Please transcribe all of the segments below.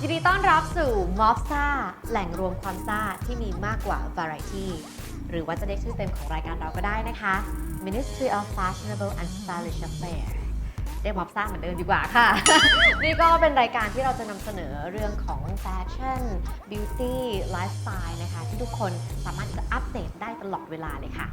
ยินดีต้อนรับสู่มอฟซ่าแหล่งรวมความซ่าที่มีมากกว่า Variety หรือว่าจะเรียกชื่อเต็มของรายการเราก็ได้นะคะ Ministry of Fashionable and Stylish Affairs เรียกมอฟซ่าเหมือนเดิมดีกว่าค่ะ นี่ก็เป็นรายการที่เราจะนำเสนอเรื่องของแฟชั่นบิวตี้ไลฟ์สไตล์นะคะ ที่ทุกคนสามารถจะอัปเดตได้ตลอดเวลาเลยค่ะ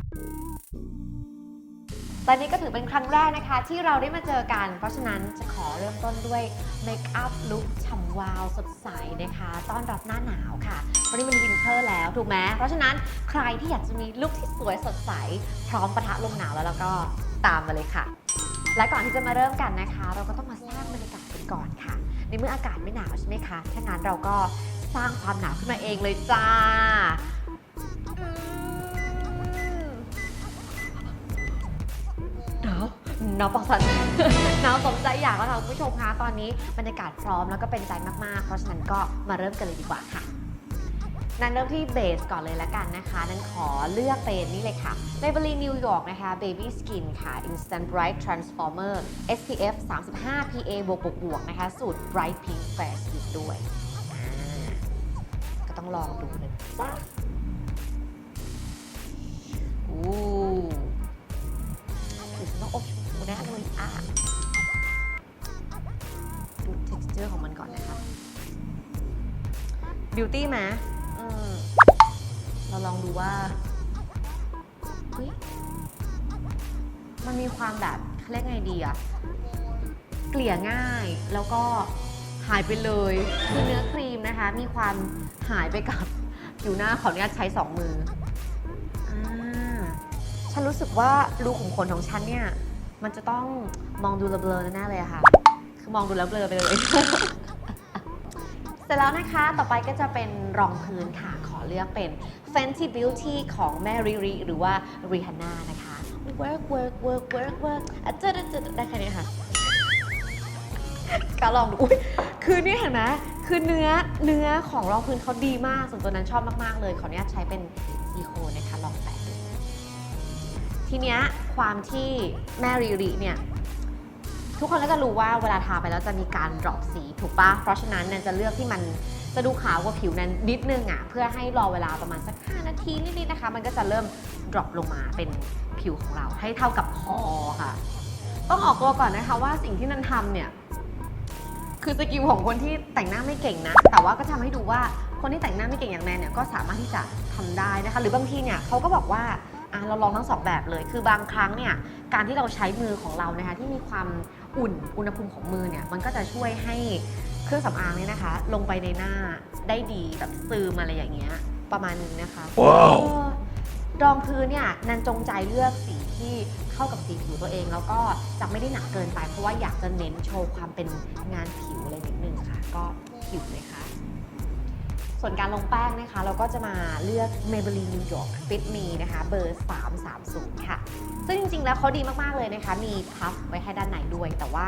ตอนนี้ก็ถือเป็นครั้งแรกนะคะ ที่เราได้มาเจอกัน เพราะฉะนั้นจะขอเริ่มต้นด้วยเมคอัพลุคฉ่ำวาวสดใสนะคะ ต้อนรับหน้าหนาวค่ะวันนี้มันวินเทอร์แล้วถูกไหมเพราะฉะนั้นใครที่อยากจะมีลุคที่สวยสดใส พร้อมปะทะลมหนาวแล้วแล้วก็ตามมาเลยค่ะ และก่อนที่จะมาเริ่มกันนะคะ เราก็ต้องมาสร้างบรรยากาศกันก่อนค่ะ ในเมื่ออากาศไม่หนาวใช่ไหมคะถ้างั้นเราก็สร้างความหนาวขึ้นมาเองเลยจ้า นาวหนาปอกสันหนาวสมใจอยากแล้วค่ะคุณผู้ชมคะตอนนี้บรรยากาศพร้อมแล้วก็เป็นใจมากๆ เพราะฉะนั้นก็มาเริ่มกันเลยดีกว่าค่ะนั้นเริ่มที่เบสก่อนเลยละกันนะคะ นั้นขอเลือกเป็นนี่เลยค่ะ Maybelline New York นะคะ Baby Skin ค่ะ Instant Bright Transformer SPF 35 PA บวกบวกบวกนะคะ สูตร Bright Pink Fair Skin ด้วย ก็ต้องลองดูนะจ๊ะอู้ Beauty ไหมอืมเราลองดูว่าเฮ้ยมันมีความแบบเขาเรียกไงดีอะเกลี่ยง่ายแล้วก็หายไปเลยคือเนื้อครีมนะคะ มีความหายไปกับผิวหน้าขออนุญาตใช้สองมืออ่าฉันรู้สึกว่ารูขุมขนของฉันเนี่ย มันจะต้องมองดูเบลอๆแน่ๆเลยอะค่ะ คือมองดูแล้วเบลอไปเลยเสร็จแล้วนะคะ ต่อไปก็จะเป็นรองพื้นค่ะ ขอเลือกเป็น Fenty Beauty ของแม่ริริหรือว่า Rihanna นะคะ work work work work work อะเจอเจอได้แค่นี้ค่ะก็ลองดูอุ๊ยคือนี่เห็นไหมคือเนื้อเนื้อของรองพื้นเขาดีมาก ส่วนตัวนั้นชอบมาก ๆ เลย ขออนุญาตใช้เป็นซีโคนะคะ ลองแตะทีเนี้ยความที่แม่ริริเนี่ย ทุกคนก็จะรู้ว่าเวลาทาไปแล้วจะมีการดรอปสีถูกปะเพราะฉะนั้นเนี่ยจะเลือกที่มันจะดูขาวกว่าผิวนั้นนิดนึงอะเพื่อให้รอเวลาประมาณสัก 5 นาทีนิดๆนะคะ มันก็จะเริ่มดรอปลงมาเป็นผิวของเราให้เท่ากับคอค่ะ ต้องออกตัวก่อนนะคะว่าสิ่งที่นันทำเนี่ยคือสกิลของคนที่แต่งหน้าไม่เก่งนะ แต่ว่าก็ทำให้ดูว่าคนที่แต่งหน้าไม่เก่งอย่างแนนเนี่ยก็สามารถที่จะทำได้นะคะ หรือบางทีเนี่ยเขาก็บอกว่า อะเราลองทั้งสองแบบเลย คือบางครั้งเนี่ยการที่เราใช้มือของเรานะคะที่มีความอุ่นอุณหภูมิของมือเนี่ยมันก็จะช่วยให้เครื่องสำอางเนี่ยนะคะ ลงไปในหน้าได้ดีแบบซึมอะไรอย่างเงี้ยประมาณนึงนะคะว้าวเออรองพื้นเนี่ยนันจงใจเลือกสีที่เข้ากับสีผิวตัวเอง แล้วก็จะไม่ได้หนักเกินไปเพราะว่าอยากจะเน้นโชว์ความเป็นงานผิวอะไรนิดนึงค่ะ ก็ผิวเลยค่ะ ส่วนการลงแป้งนะคะ เราก็จะมาเลือก Maybelline New York Fit Me นะคะเบอร์ 330 ค่ะ ซึ่งจริงๆ แล้วเขาดีมากๆ เลยนะคะ มีพัฟไว้ให้ด้านในด้วย แต่ว่า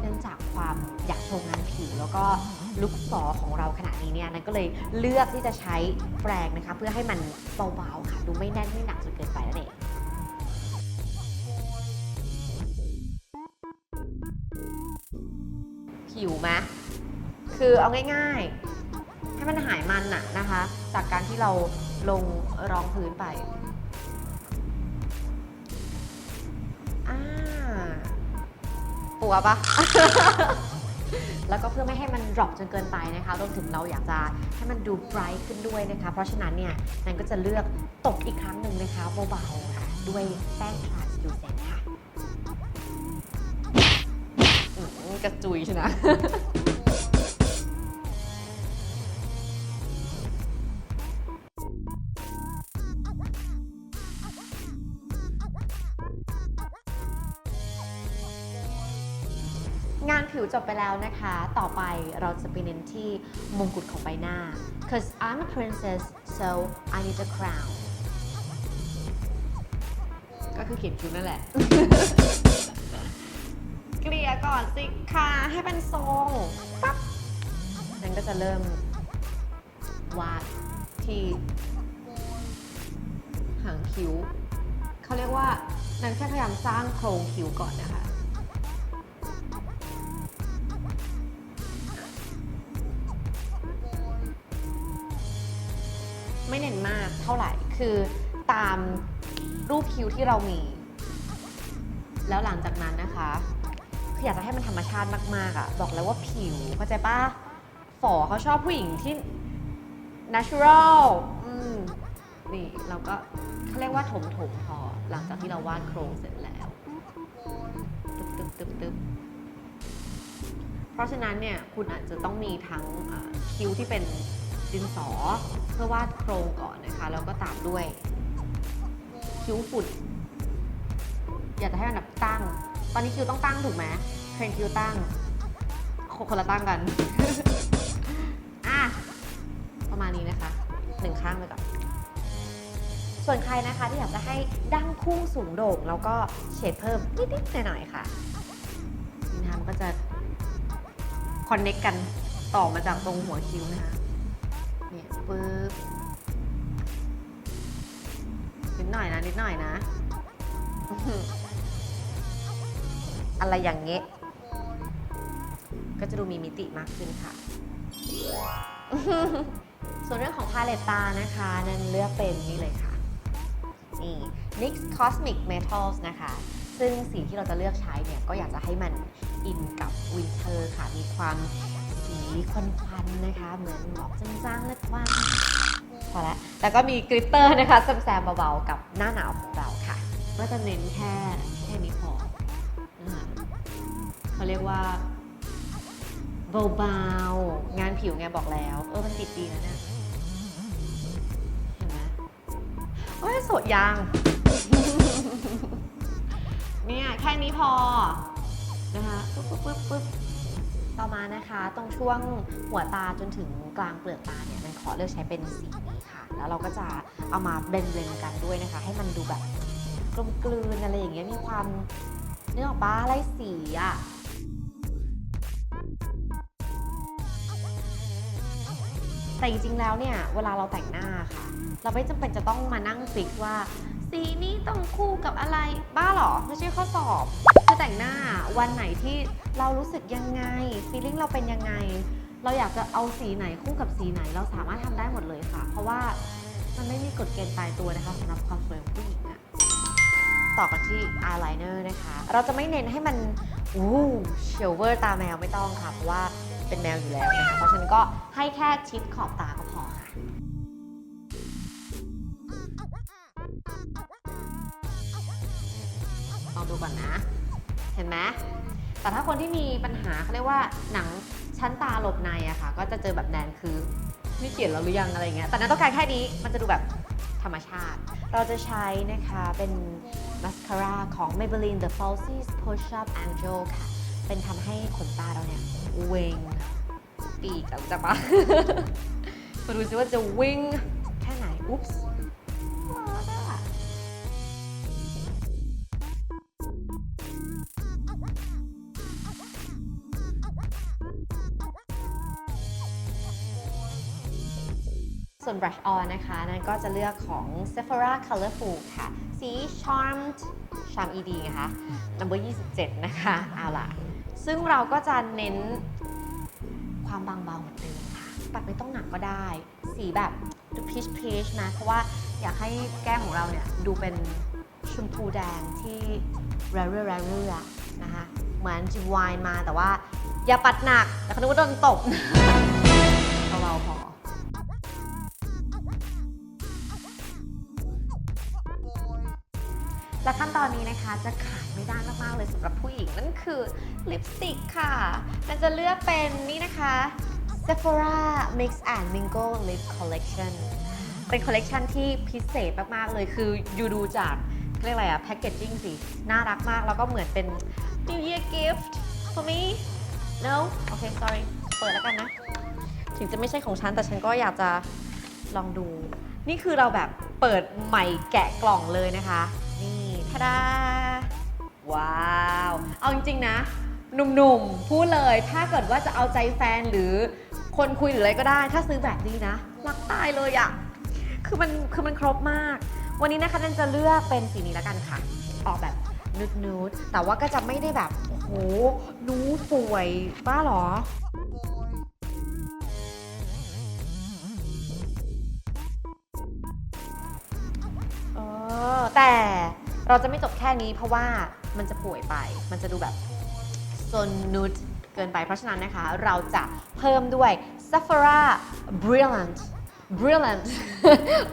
เนื่องจากความอยากโชว์งานผิว แล้วก็ลุคสอของเราขนาดนี้เนี่ยนั้นก็เลยเลือกที่จะใช้แปรงนะคะ เพื่อให้มันเบาๆค่ะ ดูไม่แน่นไม่หนักจนเกินไปนั่นเองผิวไหมคือเอาง่ายๆ ให้มันหายมันอะนะคะ จากการที่เราลงรองพื้นไปอ่าปัวปะแล้วก็เพื่อไม่ให้มันดรอปจนเกินไปนะคะรวมถึงเราอยากจะให้มันดูไบรท์ขึ้นด้วยนะคะ เพราะฉะนั้นเนี่ยนันก็จะเลือกตกอีกครั้งหนึ่งนะคะเบาๆค่ะด้วยแป้ง translucent ค่ะกระจุยใช่นผิ จบไปแล้วนะคะ ต่อไปเราจะไปเน้นที่มงกุฎของใบหน้า cause I'm a princess so I need a crown ก็คือเขียนคิ้วนั่นแหละ เกลี่ยก่อนสิค่ะให้เป็นทรงปั๊บนั่นก็จะเริ่มวาดที่หางคิ้ว เขาเรียกว่านันแค่พยายามสร้างโครงคิ้วก่อนนะคะ ไม่เน้นมากเท่าไหร่คือตามรูปคิ้วที่เรามี แล้วหลังจากนั้นนะคะคืออยากจะให้มันธรรมชาติมากๆอะบอกแล้วว่าผิวเข้าใจปะฝอเขาชอบผู้หญิงที่ natural อืมนี่เราก็เขาเรียกว่าถมถมพอ หลังจากที่เราวาดโครงเสร็จแล้วตึ๊บตึ๊บตึ๊บตึ๊บเพราะฉะนั้นเนี่ยคุณอาจจะต้องมีทั้งคิ้วที่เป็น ดินสอ เพื่อวาดโครงก่อนนะคะแล้วก็ตามด้วยคิ้วฝุ่นอยากจะให้มันแบบตั้ง ตอนนี้คิ้วต้องตั้งถูกไหมเทรนคิ้วตั้ง คนละตั้งกันอะประมาณนี้นะคะหนึ่งข้างไปก่อนส่วนใครนะคะที่อยากจะให้ดั้งพุ่งสูงโด่ง แล้วก็เฉดเพิ่มนิดๆหน่อยๆค่ะนี่นะคะมันก็จะคอนเน็กกันต่อมาจากตรงหัวคิ้วนะคะ นิดหน่อยนะ นิดหน่อยนะ อะไรอย่างเงี้ยก็จะดูมีมิติมากขึ้นค่ะ ส่วนเรื่องของพาเลตตานะคะนั้นเลือกเป็นนี่เลยค่ะ นี่ NYX Cosmic Metals นะคะ ซึ่งสีที่เราจะเลือกใช้เนี่ย ก็อยากจะให้มันอินกับวินเทอร์ค่ะ มีความ สีควันๆนะคะ เหมือนหมอกจางๆและควันพอละแล้วก็มีกริตเตอร์นะคะแซมๆเบาๆกับหน้าหนาวของเราค่ะ ก็จะเน้นแค่แค่นี้พอนะคะเขาเรียกว่าเบาๆ งานผิวไงบอกแล้ว เออมันติดดีนะเนี่ยเห็นไหมโอ้ยสดยังเนี่ยแค่นี้พอนะคะ ปึ๊บปึ๊บปึ๊บปึ๊บ ต่อมานะคะตรงช่วงหัวตาจนถึงกลางเปลือกตาเนี่ยมันขอเลือกใช้เป็นสีนี้ค่ะ แล้วเราก็จะเอามาเบลนๆกันด้วยนะคะ ให้มันดูแบบกลมกลืนอะไรอย่างเงี้ยมีความเนื้อออกปะไล่สีอะแต่จริงๆแล้วเนี่ยเวลาเราแต่งหน้าค่ะ เราไม่จำเป็นจะต้องมานั่งฟิกว่า สีนี้ต้องคู่กับอะไรบ้าเหรอ ไม่ใช่ข้อสอบคือแต่งหน้าวันไหนที่เรารู้สึกยังไงฟีลิ่งเราเป็นยังไง เราอยากจะเอาสีไหนคู่กับสีไหน เราสามารถทำได้หมดเลยค่ะ เพราะว่ามันไม่มีกฎเกณฑ์ตายตัวนะคะสำหรับความสวยของผู้หญิงอะต่อกันที่อายไลเนอร์นะคะ เราจะไม่เน้นให้มันอู้เชลเวอร์ตาแมวไม่ต้องค่ะ เพราะว่าเป็นแมวอยู่แล้วนะคะ เพราะฉะนั้นก็ให้แค่ชิดขอบตาก็ เห็นไหมแต่ถ้าคนที่มีปัญหาเขาเรียกว่าหนังชั้นตาหลบในอะค่ะ ก็จะเจอแบบแนนคือนี่เขียนแล้วหรือยังอะไรเงี้ยแต่นั้นต้องการแค่นี้มันจะดูแบบธรรมชาติ เราจะใช้นะคะเป็นมัสคาร่าของ Maybelline The Falsies Push Up Angel ค่ะ เป็นทำให้ขนตาเราเนี่ย เวงปีกออกจากมามาดูซิว่าจะวิ่งแค่ไหน อุ๊ปส์ ส่วน brush on นะคะนั่นก็จะเลือกของ Sephora Colorful ค่ะ สี Charmed Charm ED นะคะ number 27 นะคะ เอาล่ะ ซึ่งเราก็จะเน้นความบางเบาเหมือนเดิมค่ะ ปัดไม่ต้องหนักก็ได้ สีแบบดูพีชพีชนะ เพราะว่าอยากให้แก้มของเราเนี่ย ดูเป็นชมพูแดงที่แรเรื่อแรเรื่อนะคะ เหมือนจิมไวน์มาแต่ว่าอย่าปัดหนักแต่เขาคิดว่าโดนตบเบาๆพอ และขั้นตอนนี้นะคะจะขาดไม่ได้มากๆเลยสำหรับผู้หญิงนั่นคือลิปสติกค่ะมันจะเลือกเป็นนี่นะคะ Sephora Mix and Mingle Lip Collection เป็นคอลเลกชันที่พิเศษมากๆเลยคืออยู่ดูจากเรียกอะไรอะแพคเกจจิ้งสิน่ารักมากแล้วก็เหมือนเป็น New Year gift for me no โอเค sorry เปิดแล้วกันนะ ถึงจะไม่ใช่ของฉันแต่ฉันก็อยากจะลองดู นี่คือเราแบบเปิดใหม่แกะกล่องเลยนะคะ ทาดาว้าว เอาจริงๆนะ หนุ่มๆ พูดเลย ถ้าเกิดว่าจะเอาใจแฟนหรือคนคุยหรืออะไรก็ได้ ถ้าซื้อแบบนี้นะ รักตายเลยอะคือมันคือมันครบมาก วันนี้นะคะนันจะเลือกเป็นสีนี้แล้วกันค่ะ ออกแบบนูดนูดๆแต่ว่าก็จะไม่ได้แบบ โอ้โห นูดป่วยบ้าหรอนแต่ เราจะไม่จบแค่นี้เพราะว่ามันจะป่วยไป มันจะดูแบบโซนุดเกินไป เพราะฉะนั้นนะคะ เราจะเพิ่มด้วย Sephora Brilliant Brilliant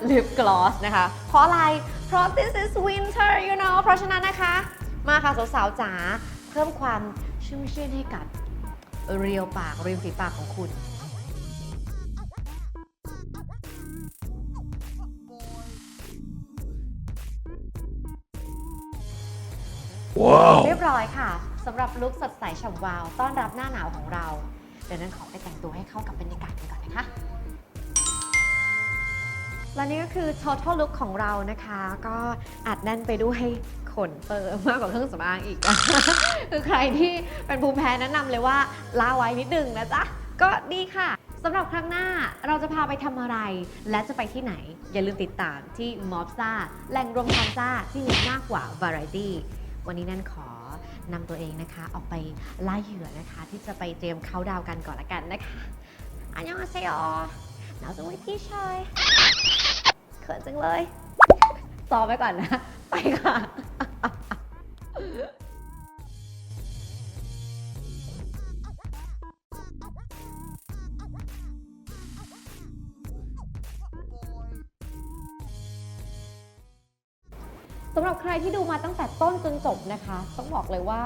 Lip Gloss นะคะ เพราะอะไร เพราะ this is winter you know เพราะฉะนั้นนะคะ มาค่ะสาวๆจ๋าเพิ่มความชุ่มชื่นให้กับเรียวปากริมฝีปากของคุณ Wow. เรียบร้อยค่ะสำหรับลุคสดใสฉ่ำวาว ต้อนรับหน้าหนาวของเรา เดี๋ยวนั้นขอไปแต่งตัวให้เข้ากับบรรยากาศกันก่อนนะคะ และนี่ก็คือ total look ของเรานะคะ ก็อัดแน่นไปด้วยขนเปิมมากกว่าเครื่องสำอางอีก คือใครที่เป็นภูมิแพ้แนะนำเลยว่าลาไว้นิดนึงนะจ๊ะ ก็ดีค่ะ สำหรับครั้งหน้าเราจะพาไปทำอะไร และจะไปที่ไหน อย่าลืมติดตามที่ m o b s a แหล่งรวมความซ่าที่มีมากกว่า Variety วันนี้นั่นขอนำตัวเองนะคะ ออกไปล่าเหยื่อนะคะ ที่จะไปเตรียมเข้าดาวกันก่อนละกันนะคะอันยองอาเซโอหนาวจังเลยพี่ชายเขินจังเลยซ้อมไปก่อนนะ ไปค่ะ สำหรับใครที่ดูมาตั้งแต่ต้นจนจบนะคะ ต้องบอกเลยว่า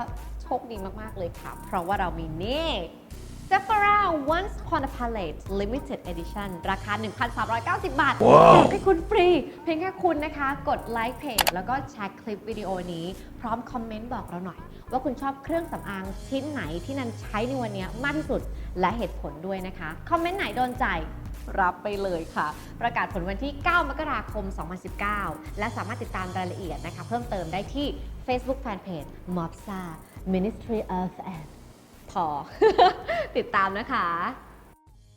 โชคดีมาก ๆ เลยค่ะ เพราะว่าเรามีนี่ Sephora Once Upon a Palette Limited Edition ราคา 1,390 บาทว้าวแถมให้คุณฟรี เพียงแค่คุณนะคะ กดไลค์เพจแล้วก็แชร์คลิปวิดีโอนี้ พร้อมคอมเมนต์บอกเราหน่อย ว่าคุณชอบเครื่องสำอางชิ้นไหนที่นันใช้ในวันนี้มากที่สุดและเหตุผลด้วยนะคะ คอมเมนต์ไหนโดนใจ รับไปเลยค่ะ ประกาศผลวันที่ 9 มกราคม 2019 และสามารถติดตามรายละเอียดนะคะ เพิ่มเติมได้ที่ Facebook Fanpage Mobsa Ministry of and พอ ติดตามนะคะ